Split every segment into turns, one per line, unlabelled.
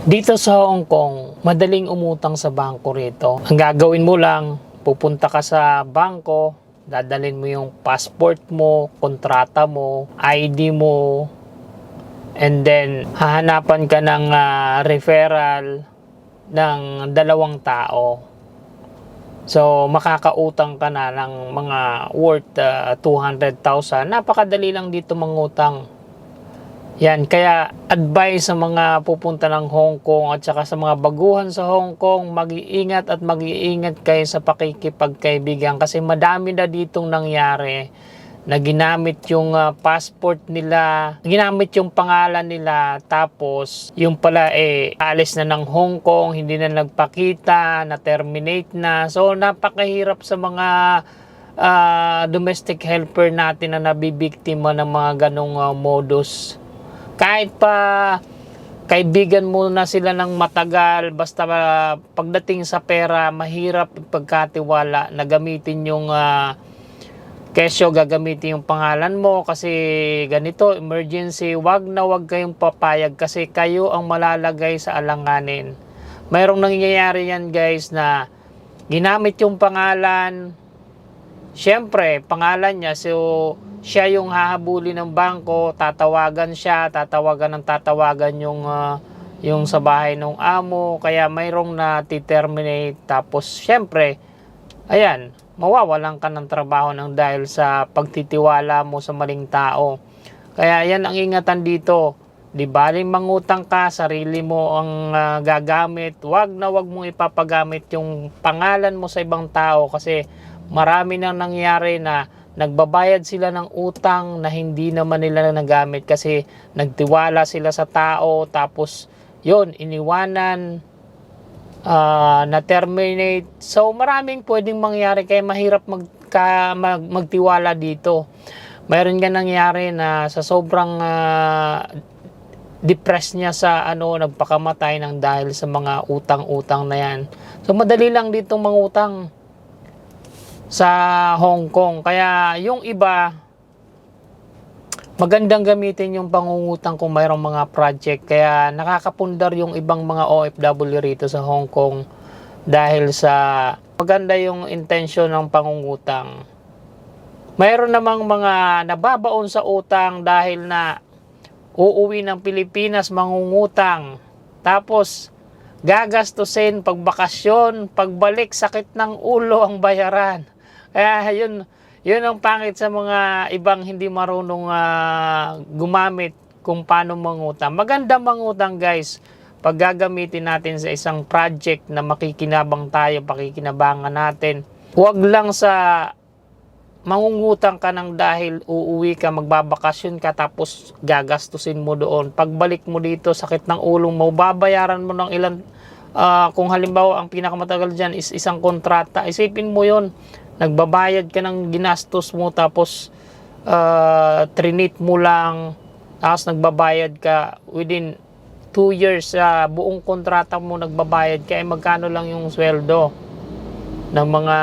Dito sa Hong Kong, madaling umutang sa bangko rito. Ang gagawin mo lang, pupunta ka sa bangko, dadalhin mo yung passport mo, kontrata mo, ID mo, and then hahanapan ka ng ah, referral ng dalawang tao. So, makakautang ka na ng mga worth ah, 200,000. Napakadali lang dito mangutang. Yan, kaya advice sa mga pupunta ng Hong Kong at saka sa mga baguhan sa Hong Kong, mag-iingat at mag-iingat kayo sa pakikipagkaibigan kasi madami na ditong nangyari na ginamit yung ah, passport nila, ginamit yung pangalan nila, tapos yung pala eh alis na ng Hong Kong, hindi na nagpakita, na-terminate na. So napakahirap sa mga ah, domestic helper natin na nabibiktima ng mga ganong ah, modus kahit pa kaibigan mo na sila ng matagal, basta ah, pagdating sa pera, mahirap pagkatiwala na gamitin yung ah, kesyo, gagamitin yung pangalan mo kasi ganito, emergency, wag na wag kayong papayag kasi kayo ang malalagay sa alanganin. Mayroong nangyayari yan guys na ginamit yung pangalan, Siyempre, pangalan niya, so siya yung hahabulin ng bangko, tatawagan siya, tatawagan ng tatawagan yung ah, yung sa bahay ng amo, kaya mayroong na terminate tapos siyempre, ayan, mawawalan ka ng trabaho ng dahil sa pagtitiwala mo sa maling tao. Kaya yan ang ingatan dito. Di baling mangutang ka, sarili mo ang ah, gagamit. Wag na wag mong ipapagamit yung pangalan mo sa ibang tao kasi marami nang nangyari na nagbabayad sila ng utang na hindi naman nila nagamit kasi nagtiwala sila sa tao. Tapos yon iniwanan ah, na terminate. So maraming pwedeng mangyari kaya mahirap magka, mag, magtiwala dito. Mayroon nga nangyari na sa sobrang ah, depressed niya sa ano nagpakamatay ng dahil sa mga utang-utang na yan. So madali lang dito mangutang sa Hong Kong. Kaya yung iba, magandang gamitin yung pangungutang kung mayroong mga project. Kaya nakakapundar yung ibang mga OFW rito sa Hong Kong dahil sa maganda yung intention ng pangungutang. Mayroon namang mga nababaon sa utang dahil na uuwi ng Pilipinas mangungutang. Tapos gagastusin pagbakasyon, pagbalik sakit ng ulo ang bayaran. Kaya yun, yun ang pangit sa mga ibang hindi marunong ah, gumamit kung paano mangutang. Maganda mangutang guys pag gagamitin natin sa isang project na makikinabang tayo, pakikinabangan natin. Huwag lang sa mangungutang ka ng dahil uuwi ka, magbabakasyon ka, tapos gagastusin mo doon. Pagbalik mo dito, sakit ng ulong mo, babayaran mo ng ilan, ah, kung halimbawa ang pinakamatagal dyan is isang kontrata, isipin mo yon nagbabayad ka ng ginastos mo, tapos uh, trinit mo lang, tapos nagbabayad ka within 2 years sa buong kontrata mo nagbabayad ka, eh magkano lang yung sweldo ng mga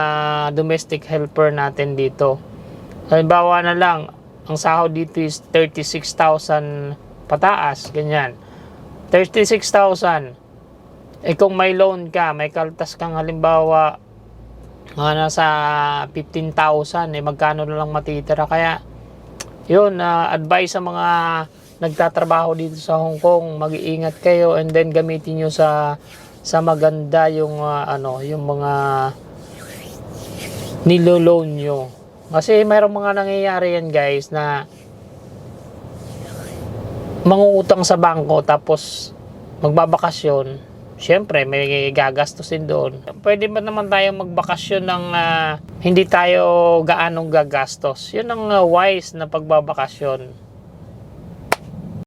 domestic helper natin dito. Halimbawa na lang, ang sahod dito is 36,000 pataas, ganyan. 36,000. Eh kung may loan ka, may kaltas kang halimbawa mga nasa 15,000, eh magkano na lang matitira. Kaya, yun, ah, advice sa mga nagtatrabaho dito sa Hong Kong, mag-iingat kayo and then gamitin nyo sa sa maganda yung ah, ano, yung mga nilo-loan nyo. Kasi mayroong mga nangyayari yan guys na mangungutang sa bangko tapos magbabakasyon. Siyempre, may gagastusin doon. Pwede ba naman tayo magbakasyon ng ah, hindi tayo gaanong gagastos? Yun ang ah, wise na pagbabakasyon.